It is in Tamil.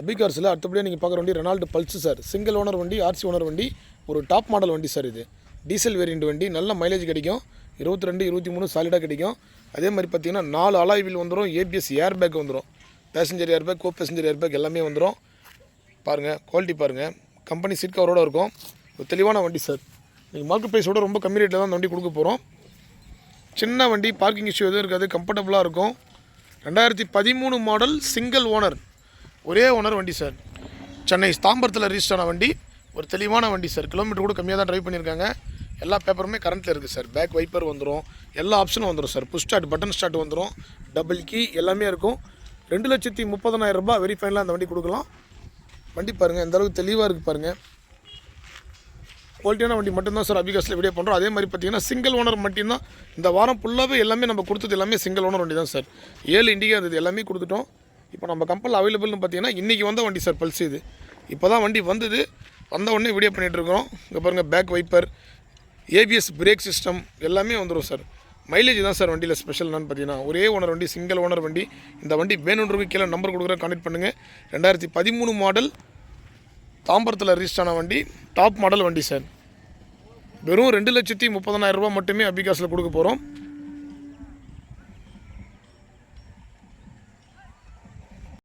அபிகார்ஸில் அடுத்தபடியாக நீங்கள் பார்க்குற வண்டி Renault Pulse sir. Single owner வண்டி ஆர்சி ஓனர் வண்டி ஒரு டாப் மாடல் வண்டி சார் இது. டீசல் வேரியண்ட் வண்டி நல்ல மைலேஜ் கிடைக்கும். இருபத்தி ரெண்டு இருபத்தி மூணு சாலிடாக கிடைக்கும். அதே மாதிரி பார்த்தீங்கன்னா நாலு அலாய்வில் வந்துடும் ஏபிஎஸ் ஏர் பேக் வந்துடும் passenger air bag co passenger air bag எல்லாமே வந்துடும் பாருங்கள் குவாலிட்டி பாருங்கள் கம்பெனி சீட் கவரோட இருக்கும். ஒரு தெளிவான வண்டி சார். நீங்கள் மார்க்கெட் ப்ரைஸோட ரொம்ப கம்மி ரேட்டில் தான் அந்த வண்டி கொடுக்க போகிறோம் சின்ன வண்டி பார்க்கிங் இஷ்யூ எதுவும் இருக்காது கம்ஃபர்டபுளாக இருக்கும். ரெண்டாயிரத்தி பதிமூணு மாடல் சிங்கிள் ஓனர் ஒரே ஓனர் வண்டி சார் சென்னை தாம்பரத்தில் ரிஜிஸ்டர் ஆன வண்டி ஒரு தெளிவான வண்டி சார் கிலோமீட்டர் கூட கம்மியாக தான் ட்ரைவ் பண்ணியிருக்காங்க. எல்லா பேப்பருமே கரண்ட்டில் இருக்குது சார் பேக் வைப்பர் வந்துடும் எல்லா ஆப்ஷனும் வந்துடும் sir push start button start வந்துடும் டபுள் கீ எல்லாமே இருக்கும். ரெண்டு லட்சத்தி முப்பதனாயிரம் ரூபாய் வெரி ஃபைனலாக அந்த வண்டி கொடுக்கலாம். வண்டி பாருங்கள் எந்தளவுக்கு தெளிவாக இருக்குது பாருங்கள் குவாலிட்டியான வண்டி மட்டும்தான் சார் அபிகாஸில் வீடியோ பண்ணுறோம் அதே மாதிரி பார்த்தீங்கன்னா சிங்கிள் ஓனர் மட்டும்தான். இந்த வாரம் ஃபுல்லாகவே எல்லாமே நம்ம கொடுத்தது எல்லாமே சிங்கிள் ஓனர் வண்டி தான் சார் ஏழு இண்டிகா இருந்தது எல்லாமே கொடுத்துட்டோம். இப்போ நம்ம கம்பெனியில் அவைலபிள்னு பார்த்தீங்கன்னா இன்றைக்கி வந்த வண்டி சார் பல்ஸ் இது. இப்போ தான் வண்டி வந்தது. வந்த உடனே வீடியோ பண்ணிகிட்ருக்கோம் இங்கே பாருங்கள் back wiper ABS brake system எல்லாமே வந்துடும் சார். மைலேஜ் தான் சார் வண்டியில் ஸ்பெஷல் என்னன்னு பார்த்தீங்கன்னா. ஒரே ஓனர் வண்டி சிங்கிள் ஓனர் வண்டி. இந்த வண்டி வேணுன்றவங்க கீழே நம்பர் கொடுக்குறேன் கான்டெக்ட் பண்ணுங்கள் ரெண்டாயிரத்தி பதிமூணு மாடல் தாம்பரத்தில் ரிஜிஸ்டர் ஆன வண்டி டாப் மாடல் வண்டி சார். வெறும் ரெண்டு லட்சத்தி முப்பதனாயிரரூபா மட்டுமே அபிகாஸில் கொடுக்க போகிறோம்